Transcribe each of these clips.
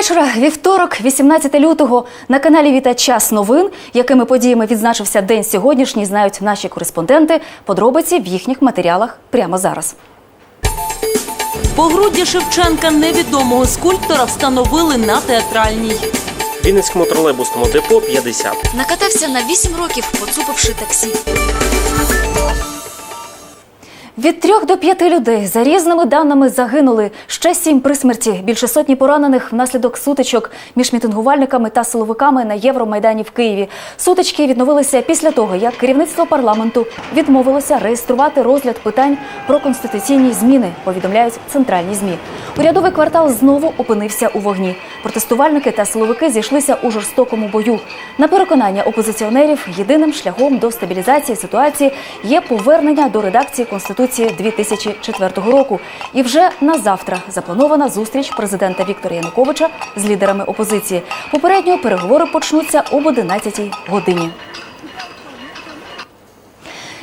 вечора, вівторок, 18 лютого. На каналі Віта Час новин, якими подіями відзначився день сьогоднішній, знають наші кореспонденти. Подробиці в їхніх матеріалах прямо зараз. Погруддя Шевченка невідомого скульптора встановили на театральній. Вінницькому тролейбусному депо 50. Накатався на 8 років, поцупивши таксі. Від трьох до п'яти людей за різними даними загинули. Ще сім при смерті. Більше сотні поранених внаслідок сутичок між мітингувальниками та силовиками на Євромайдані в Києві. Сутички відновилися після того, як керівництво парламенту відмовилося реєструвати розгляд питань про конституційні зміни. Повідомляють центральні змі. Урядовий квартал знову опинився у вогні. Протестувальники та силовики зійшлися у жорстокому бою. На переконання опозиціонерів єдиним шляхом до стабілізації ситуації є повернення до редакції конституції 2004 року. І вже на завтра запланована зустріч президента Віктора Януковича з лідерами опозиції. Попередньо переговори почнуться об 11 годині.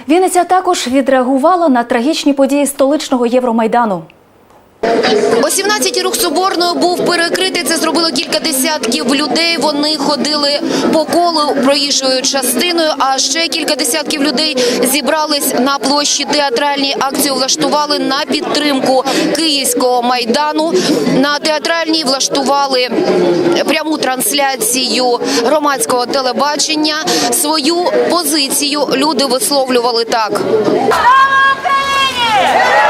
Вінниця також відреагувала на трагічні події столичного Євромайдану. О 17 рух Соборною був перекритий. Це зробило кілька десятків людей. Вони ходили по колу проїжджою частиною. А ще кілька десятків людей зібрались на площі театральній. Акцію влаштували на підтримку київського майдану. На театральній влаштували пряму трансляцію громадського телебачення. Свою позицію люди висловлювали так. Як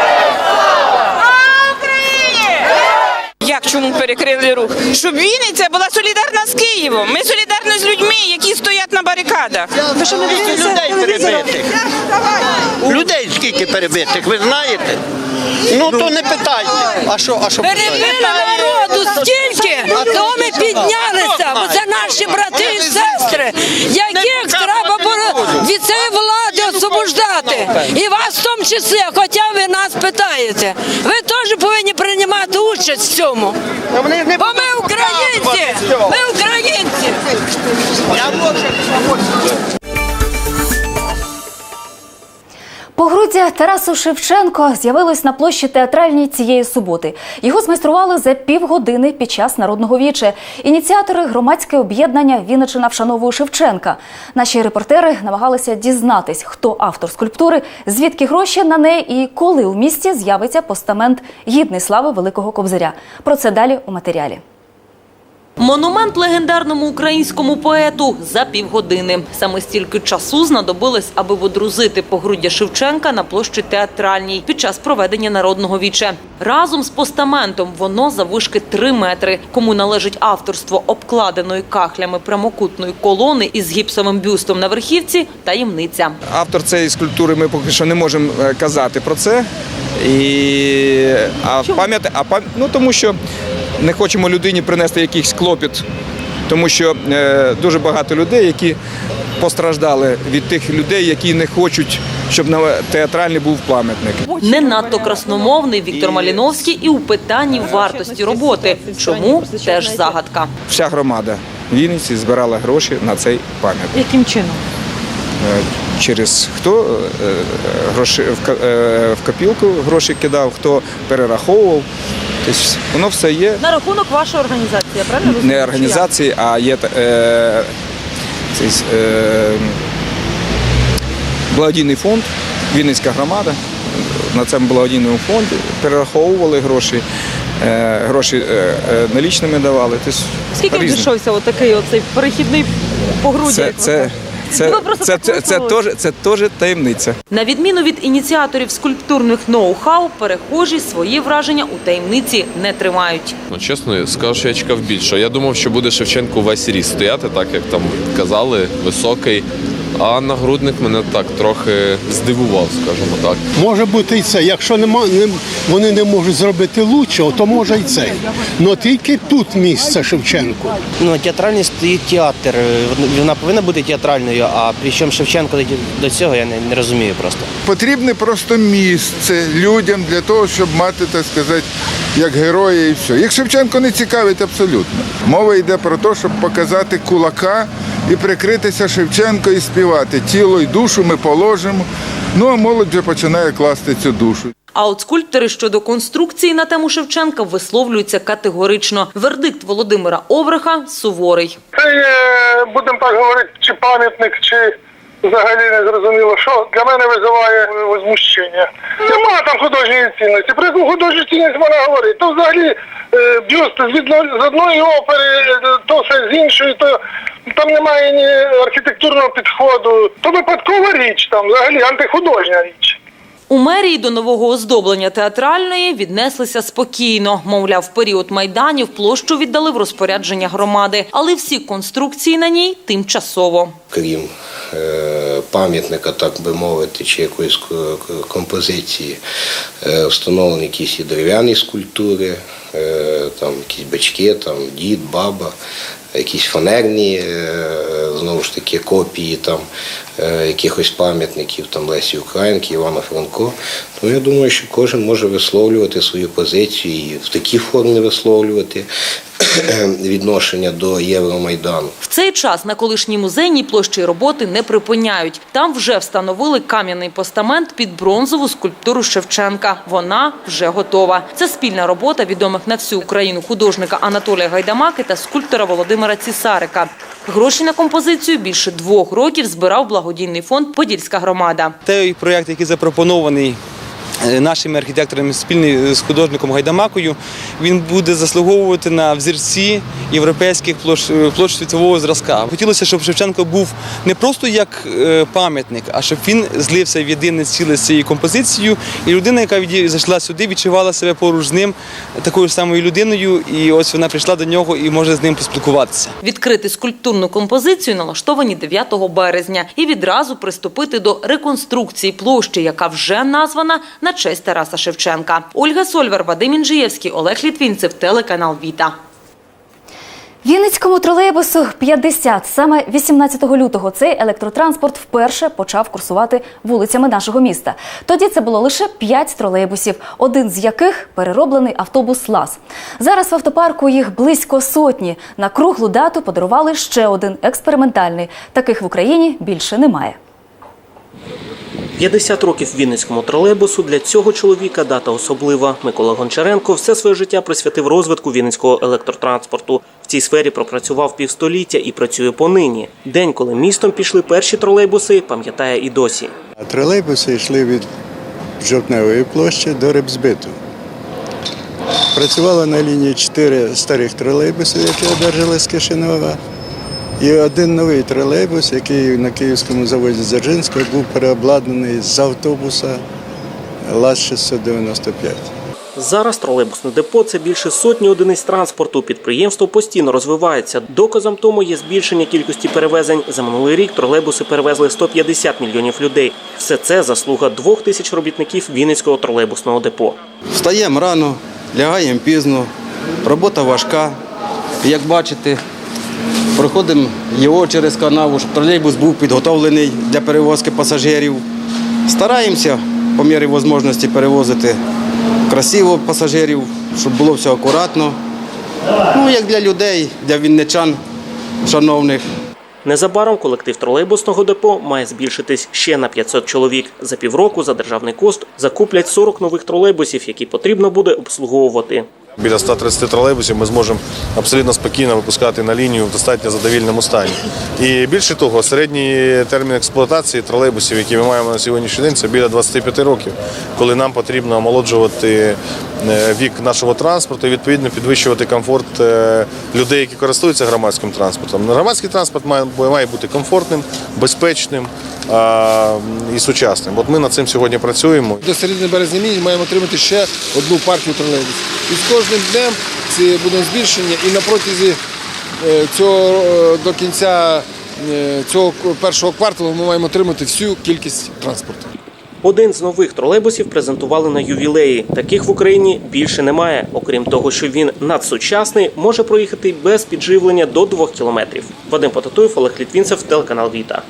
чому перекрили рух? Щоб Вінниця була солідарна з Києвом. Ми солідарні з людьми, які стоять на барикадах. Ви що не людей перебитих. Людей скільки перебитих, ви знаєте? Ну то не питайте. А що, а що питайте? Перебили народу стільки, а то ми піднялися, бо це наші брати і сестри, яких І вас в тому числі, хоча ви нас питаєте. Ви теж повинні приймати участь в цьому. Бо ми українці! Ми українці! Погруддя Тарасу Шевченко з'явилось на площі театральній цієї суботи. Його змайстрували за півгодини під час народного віче. Ініціатори громадське об'єднання Вінничина вшановує Шевченка. Наші репортери намагалися дізнатись, хто автор скульптури, звідки гроші на неї і коли у місті з'явиться постамент гідний слави Великого Кобзаря. Про це далі у матеріалі. Монумент легендарному українському поету за півгодини. Саме стільки часу знадобилось, аби водрузити погруддя Шевченка на площі театральній під час проведення народного віче. Разом з постаментом воно завишки 3 метри. Кому належить авторство обкладеної кахлями прямокутної колони із гіпсовим бюстом на верхівці – таємниця. Автор цієї скульптури ми поки що не можемо е, казати про це. І, а пам'яти, а пам... ну, тому що не хочемо людині принести якийсь клопіт, тому що е, дуже багато людей, які постраждали від тих людей, які не хочуть, щоб на театральний був пам'ятник. Не надто красномовний Віктор Маліновський і у питанні вартості роботи. Чому – теж загадка. Вся громада Вінниці збирала гроші на цей пам'ятник. Яким чином? Е, Через хто е, гроші в копілку гроші кидав, хто перераховував. Тобто воно все є. На рахунок вашої організації, я правильно не організації, а є е, цей, е, благодійний фонд, Вінницька громада. На цьому благодійному фонді перераховували гроші, е, гроші е, е, налічними давали. Тобто, Скільки різне. обійшовся отакий оцей перехідний погруддя? Це, як це, кажете? Це, просто це, так це, це, теж, це теж таємниця. На відміну від ініціаторів скульптурних ноу-хау, перехожі свої враження у таємниці не тримають. Ну, чесно, скажу, що я чекав більше. Я думав, що буде Шевченко весь ріст стояти, так як там казали, високий. А нагрудник мене так трохи здивував, скажімо так. Може бути і це. Якщо нема, не, вони не можуть зробити лучшого, то може і це. Але тільки тут місце Шевченку. Ну, театральний стоїть театр. Вона повинна бути театральною, а при чому Шевченко до- цього я не, не розумію просто. Потрібне просто місце людям для того, щоб мати, так сказати, як героя і все. Їх Шевченко не цікавить абсолютно. Мова йде про те, щоб показати кулака і прикритися Шевченко і співати. Тіло і душу ми положимо. Ну а молодь вже починає класти цю душу. А от скульптори щодо конструкції на тему Шевченка висловлюються категорично. Вердикт Володимира Овриха суворий. Це є, будемо так говорити, чи пам'ятник, чи взагалі не зрозуміло, що для мене визиває возмущення. Нема там художньої цінності. Про яку художню цінність вона говорить? То взагалі е, бюст з, з одної опери, то все з іншої, то там немає ні архітектурного підходу. То випадкова річ, там взагалі антихудожня річ. У мерії до нового оздоблення театральної віднеслися спокійно. Мовляв, в період майданів площу віддали в розпорядження громади, але всі конструкції на ній тимчасово. крім е, пам'ятника, так би мовити, чи якоїсь ко- ко- композиції, е, встановлені якісь і дерев'яні скульптури, е, там якісь бички, там дід, баба, якісь фанерні, знову ж таки, копії там якихось пам'ятників, там Лесі Українки, Івана Франко. Тому я думаю, що кожен може висловлювати свою позицію і в такій формі висловлювати відношення до Євромайдану. В цей час на колишній музейній площі роботи не припиняють. Там вже встановили кам'яний постамент під бронзову скульптуру Шевченка. Вона вже готова. Це спільна робота відомих на всю Україну художника Анатолія Гайдамаки та скульптора Володимира Цісарика. Гроші на композицію більше двох років збирав благодійний фонд Подільська громада. Той проєкт, який запропонований нашими архітекторами спільний з художником Гайдамакою, він буде заслуговувати на взірці європейських площ, е, площ світового зразка. Хотілося, щоб Шевченко був не просто як е, пам'ятник, а щоб він злився в єдине ціле з цією композицією. І людина, яка зайшла сюди, відчувала себе поруч з ним такою самою людиною. І ось вона прийшла до нього і може з ним поспілкуватися. Відкрити скульптурну композицію налаштовані 9 березня і відразу приступити до реконструкції площі, яка вже названа на честь Тараса Шевченка. Ольга Сольвер, Вадим Інжиєвський, Олег Літвінцев, телеканал Віта. Вінницькому тролейбусу 50. Саме 18 лютого цей електротранспорт вперше почав курсувати вулицями нашого міста. Тоді це було лише 5 тролейбусів, один з яких перероблений автобус ЛАЗ. Зараз в автопарку їх близько сотні. На круглу дату подарували ще один експериментальний. Таких в Україні більше немає. 50 років Вінницькому тролейбусу для цього чоловіка дата особлива. Микола Гончаренко все своє життя присвятив розвитку вінницького електротранспорту. В цій сфері пропрацював півстоліття і працює понині. День, коли містом пішли перші тролейбуси, пам'ятає і досі. Тролейбуси йшли від Жовтневої площі до Рибзбиту. Працювало на лінії чотири старих тролейбуси, які одержали з Кишинова, і один новий тролейбус, який на київському заводі Дзержинського був переобладнаний з автобуса ЛАЗ-695. Зараз тролейбусне депо це більше сотні одиниць транспорту. Підприємство постійно розвивається. Доказом тому є збільшення кількості перевезень. За минулий рік тролейбуси перевезли 150 мільйонів людей. Все це заслуга двох тисяч робітників Вінницького тролейбусного депо. Встаємо рано, лягаємо пізно, робота важка. Як бачите, проходимо його через канаву, щоб тролейбус був підготовлений для перевозки пасажирів. Стараємося по мірі можливості перевозити красиво пасажирів, щоб було все акуратно. Ну, як для людей, для вінничан шановних. Незабаром колектив тролейбусного депо має збільшитись ще на 500 чоловік. За півроку за державний кошт закуплять 40 нових тролейбусів, які потрібно буде обслуговувати. Біля 130 тролейбусів ми зможемо абсолютно спокійно випускати на лінію в достатньо задовільному стані. І більше того, середній термін експлуатації тролейбусів, які ми маємо на сьогоднішній день, це біля 25 років, коли нам потрібно омолоджувати е, вік нашого транспорту і відповідно підвищувати комфорт е, людей, які користуються громадським транспортом. Громадський транспорт має, бути комфортним, безпечним і сучасним. От ми над цим сьогодні працюємо. До середини березня місяця маємо отримати ще одну партію тролейбусів. Кожним днем це буде збільшення. І на протязі е, цього е, до кінця е, цього першого кварталу ми маємо отримати всю кількість транспорту. Один з нових тролейбусів презентували на ювілеї. Таких в Україні більше немає. Окрім того, що він надсучасний, може проїхати без підживлення до 2 кілометрів. Вадим Потатуєв, Олег Літвінцев, телеканал Віта.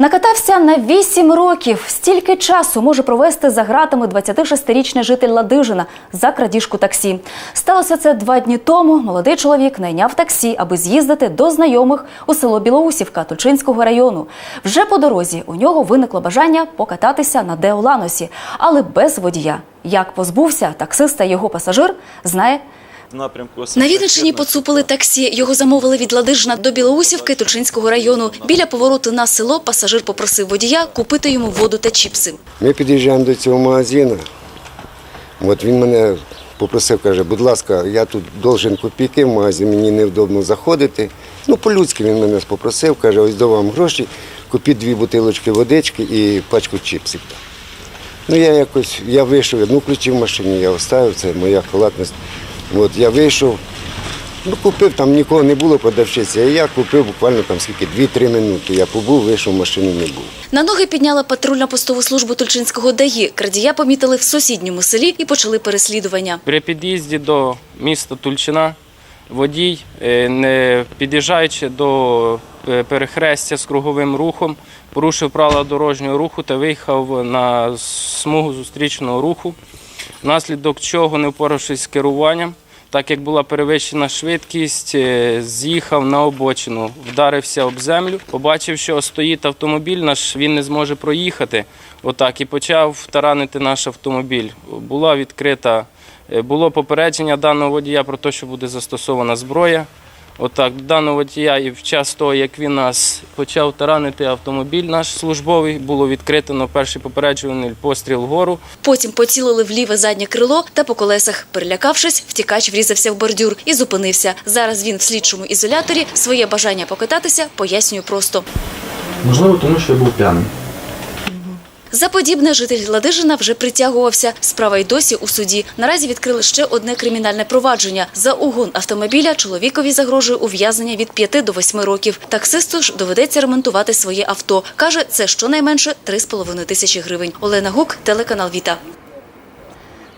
Накатався на 8 років. Стільки часу може провести за ґратами 26-річний житель Ладижина за крадіжку таксі. Сталося це два дні тому. Молодий чоловік найняв таксі, аби з'їздити до знайомих у село Білоусівка Тульчинського району. Вже по дорозі у нього виникло бажання покататися на Деоланосі, але без водія. Як позбувся таксиста його пасажир, знає напрямку. На Вінниччині поцупили таксі. Його замовили від Ладижина до Білоусівки Тульчинського району. Біля повороту на село пасажир попросив водія купити йому воду та чіпси. Ми під'їжджаємо до цього магазину. От він мене попросив, каже, будь ласка, я тут должен копійки в магазин, мені невдобно заходити. Ну, по-людськи він мене попросив, каже, ось до вам гроші, купіть дві бутилочки водички і пачку чіпсів. Ну, я якось, я вийшов, одну ключі в машині, я оставив, це моя халатність. От я вийшов, ну купив, там нікого не було продавчиці, а я купив буквально там скільки, 2-3 минути. Я побув, вийшов, машини не було. На ноги підняла патрульно-постову службу Тульчинського ДАІ. Крадія помітили в сусідньому селі і почали переслідування. При під'їзді до міста Тульчина водій, е, не під'їжджаючи до е, перехрестя з круговим рухом, порушив правила дорожнього руху та виїхав на смугу зустрічного руху, внаслідок чого, не впоравшись з керуванням, так як була перевищена швидкість, е, з'їхав на обочину, вдарився об землю, побачив, що стоїть автомобіль, наш він не зможе проїхати. Отак і почав таранити наш автомобіль. Була відкрита, е, було попередження даного водія про те, що буде застосована зброя. Отак, даного водія і в час того, як він нас почав таранити автомобіль наш службовий, було відкрито перший попереджувальний постріл вгору. Потім поцілили в ліве заднє крило та по колесах. Перелякавшись, втікач врізався в бордюр і зупинився. Зараз він в слідчому ізоляторі своє бажання покататися пояснює просто. Можливо, тому що я був п'яний. За подібне житель Ладижина вже притягувався. Справа й досі у суді. Наразі відкрили ще одне кримінальне провадження. За угон автомобіля чоловікові загрожує ув'язнення від 5 до 8 років. Таксисту ж доведеться ремонтувати своє авто. Каже, це щонайменше 3,5 тисячі гривень. Олена Гук, телеканал Віта.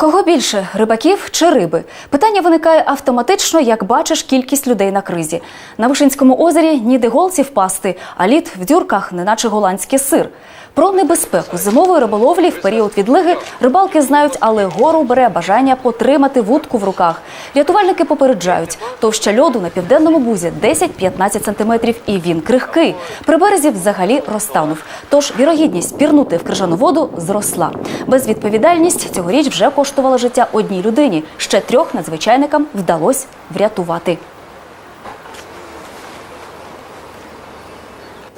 Кого більше рибаків чи риби? Питання виникає автоматично, як бачиш кількість людей на кризі. На Вишинському озері ніде голці впасти, а лід в дюрках, неначе голландський сир. Про небезпеку зимової риболовлі в період відлиги рибалки знають, але гору бере бажання потримати вудку в руках. Рятувальники попереджають, товща льоду на південному бузі 10-15 сантиметрів, і він крихкий. При березі взагалі розтанув. Тож вірогідність пірнути в крижану воду зросла. Безвідповідальність цьогоріч вже коштувала життя одній людині. Ще трьох надзвичайникам вдалося врятувати.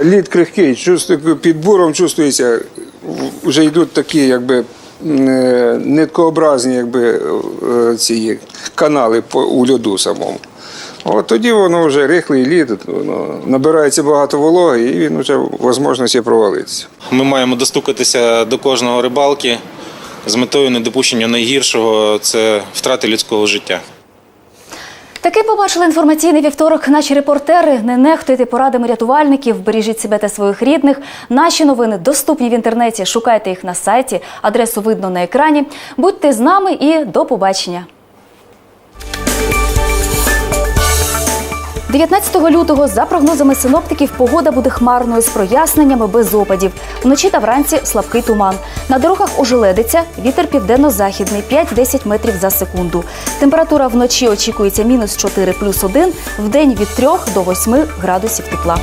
Лід крихкий, під буром чувствується, вже йдуть такі, якби е, ниткообразні, якби е, ці канали у льоду самому. От тоді воно вже рихлий лід, воно набирається багато вологи, і він вже можливості провалитися. Ми маємо достукатися до кожного рибалки з метою недопущення найгіршого це втрати людського життя. Таки побачили інформаційний вівторок. Наші репортери. Не нехтуйте порадами рятувальників, бережіть себе та своїх рідних. Наші новини доступні в інтернеті. Шукайте їх на сайті. Адресу видно на екрані. Будьте з нами і до побачення. 19 лютого, за прогнозами синоптиків, погода буде хмарною з проясненнями без опадів. Вночі та вранці слабкий туман. На дорогах ожеледиться, вітер південно-західний 5-10 метрів за секунду. Температура вночі очікується мінус 4 плюс 1, в день від 3 до 8 градусів тепла.